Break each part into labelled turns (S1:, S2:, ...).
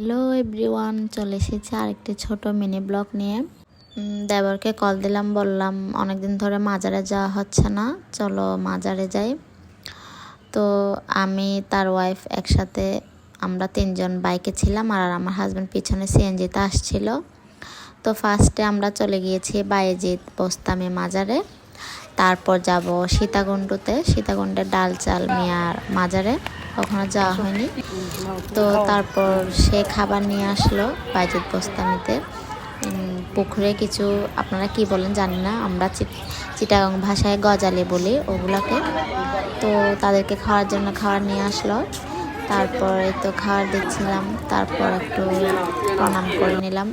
S1: Hello everyone, চলে এসেছি আরেকটি ছোট মিনি ব্লগ নিয়ে। দেবরকে কল দিলাম, বললাম, অনেকদিন ধরে মাজারে যাওয়া হচ্ছে না, চলো মাজারে যাই। তো আমি তার ওয়াইফ একসাথে, আমরা তিনজন বাইকে ছিলাম আর আমার হাজব্যান্ড পিছনে সিএনজিতে আসছিল। তো ফার্স্টে আমরা চলে গিয়েছি বায়েজিৎ বোস্তামি মাজারে। তারপর যাব সীতাকুণ্ডুতে, সীতাকুণ্ডের ডাল চাল মিয়ার মাজারে। কখনো যাওয়া হয়নি। তো তারপর সে খাবার নিয়ে আসলো বাইজিৎ বোস্তামিতে উম, পুকুরে কিছু আপনারা কি বলেন জানি না আমরা চিটাগাং ভাষায় গজালি বলি ওগুলাকে। তো তাদেরকে খাওয়ার জন্য খাবার নিয়ে আসলো। তারপরে তো খাবার দিচ্ছিলাম তারপর একটু প্রণাম করে নিলাম।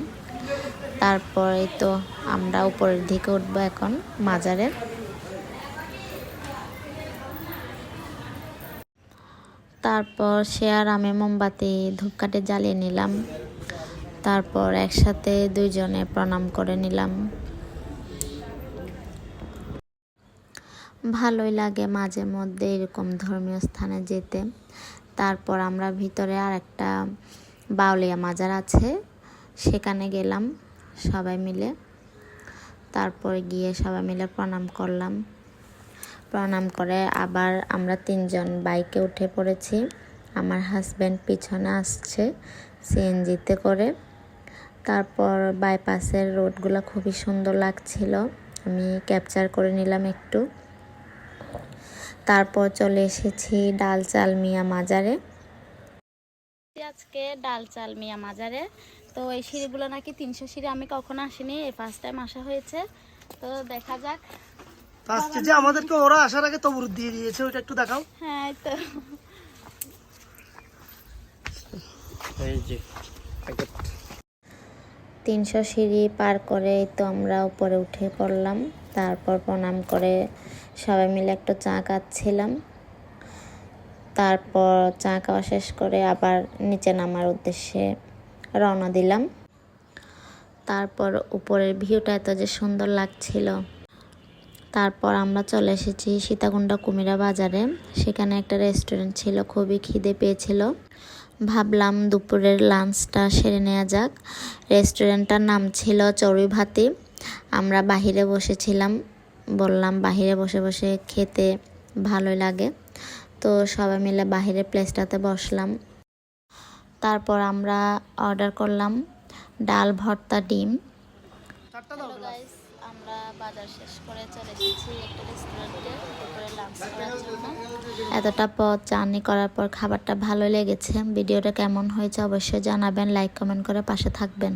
S1: তারপরে তো আমরা উপরের দিকে উঠবো এখন মাজারে। তারপর সে আর আমি মোমবাতি ধূপকাঠি জ্বালিয়ে নিলাম। তারপর একসাথে দুইজনে প্রণাম করে নিলাম। ভালোই লাগে মাঝে মধ্যে এরকম ধর্মীয় স্থানে যেতে। তারপর আমরা ভিতরে আর একটা বাউলিয়া মাজার আছে, সেখানে গেলাম সবাই মিলে। তারপর গিয়ে সবাই মিলে প্রণাম করলাম। প্রণাম করে। আবার আমরা তিনজন বাইকে উঠে পড়েছি। আমার হাজব্যান্ড পিছনে আসছে সিএনজিতে করে। তারপর বাইপাসের রোডগুলো খুবই সুন্দর লাগছিল। আমি ক্যাপচার করে নিলাম একটু। তারপর চলে এসেছি ডাল চাল মিয়া মাজারে।
S2: আজকে ডাল চাল মিয়া মাজারে। তো এই সিঁড়িগুলো নাকি তিনশো সিঁড়ি, আমি কখনো আসিনি। এই ফার্স্ট টাইম আসা হয়েছে। তো দেখা যাক।
S3: ফার্স্টে যে আমাদেরকে ওরা আসার আগে তবরুদ দিয়ে দিয়েছে ওইটা একটু দেখাও।
S2: হ্যাঁ তো।
S3: এই যে
S1: তিনশো সিঁড়ি পার করে তো আমরা উপরে উঠে পড়লাম। তারপর প্রণাম করে সবাই মিলে একটু চা খাচ্ছিলাম। তারপর চা খাওয়া শেষ করে আবার নিচে নামার উদ্দেশ্যে রওনা দিলাম। তারপর উপরের ভিউটা এত যে সুন্দর লাগছিল। তারপর আমরা চলে এসেছি সীতাকুণ্ডা কুমিরা বাজারে সেখানে একটা রেস্টুরেন্ট ছিল খুবই খিদে পেয়েছিল। ভাবলাম দুপুরের লাঞ্চটা সেরে নেওয়া যাক। রেস্টুরেন্টটার নাম ছিল চড়ুই ভাতি আমরা বাহিরে বসেছিলাম বললাম বাহিরে বসে বসে খেতে ভালোই লাগে। তো সবাই মিলে বাহিরে প্লেসটাতে বসলাম। তারপর আমরা অর্ডার করলাম ডাল ভর্তা ডিম। এতটা পথ জার্নি করার পর খাবারটা ভালো লেগেছে। ভিডিওটা কেমন হয়েছে অবশ্যই জানাবেন লাইক কমেন্ট করে পাশে থাকবেন।